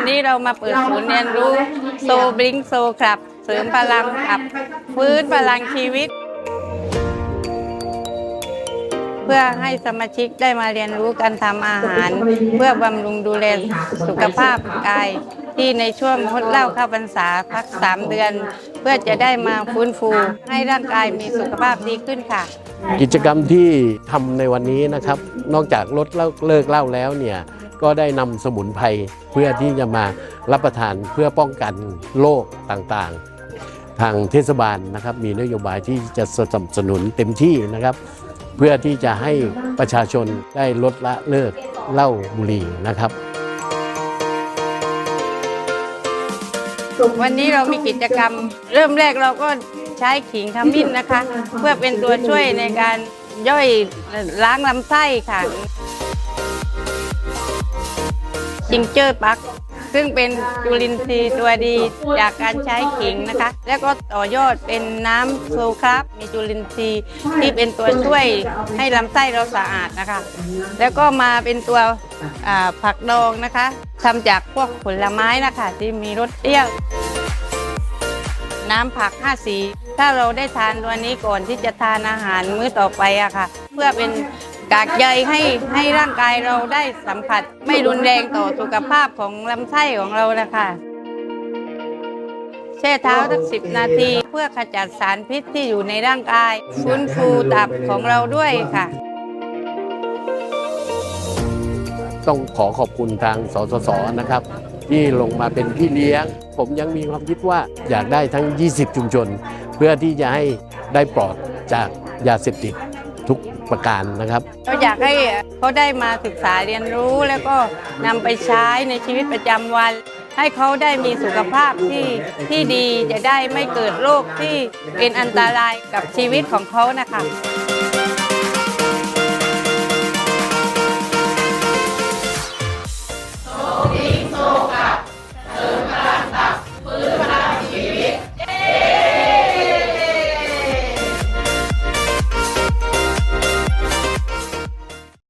ันนี้เรามาเปิดศูนย์เรียนรู้โซบลิงโซครับ เสริมพลังขับ ฟื้นพลังชีวิต เพื่อให้สมาชิกได้มาเรียนรู้การทำอาหาร เพื่อบำรุงดูแลสุขภาพกาย ที่ในช่วงงดเหล้าเข้าพรรษาพักสามเดือน เพื่อจะได้มาฟื้นฟู ให้ร่างกายมีสุขภาพดีขึ้นค่ะ กิจกรรมที่ทำในวันนี้นะครับ นอกจากลดเหล้าเลิกเหล้าแล้วเนี่ย ก็ได้นำสมุนไพรเพื่อที่จะมารับประทานเพื่อป้องกันโรคต่างๆ ทางเทศบาลนะครับมีนโยบายที่จะสนับสนุนเต็มที่นะครับ เพื่อที่จะให้ประชาชนได้ลดละเลิกเหล้าบุหรี่นะครับวันนี้เรามีกิจกรรม เริ่มแรกเราก็ใช้ขิงขมิ้นนะคะ เพื่อเป็นตัวช่วยในการย่อยล้างลำไส้ค่ะ จิงเจอร์ปัก ซึ่งเป็นจุลินทรีย์ตัวดีจากการใช้ขิงนะคะ แล้วก็ต่อยอดเป็นน้ำโซครับ มีจุลินทรีย์ที่เป็นตัวช่วยให้ลำไส้เราสะอาดนะคะ แล้วก็มาเป็นตัวผักดองนะคะทำจากพวกผลไม้นะคะ ที่มีรสเปรี้ยวน้ำผักห้าสี ถ้าเราได้ทานตัวนี้ก่อนที่จะทานอาหารมื้อต่อไปอะค่ะ เพื่อเป็น กากใยให้ให้ร่างกายเราได้สัมผัส ไม่รุนแรงต่อสุขภาพของลำไส้ของเรานะคะแช่เท้าสักสิบนาที เพื่อขจัดสารพิษที่อยู่ในร่างกายฟื้นฟูตับของเราด้วยค่ะ ต้องขอขอบคุณทางสสสนะครับ ที่ลงมาเป็นพี่เลี้ยง ผมยังมีความคิดว่าอยากได้ทั้ง 20 ชุมชน เพื่อที่จะให้ได้ปลอดจากยาเสพติดทุก ประการนะครับ เราอยากให้เขาได้มาศึกษาเรียนรู้แล้วก็นำไปใช้ในชีวิตประจำวัน ให้เขาได้มีสุขภาพที่ที่ดีจะได้ไม่เกิดโรคที่เป็นอันตรายกับชีวิตของเขานะคะ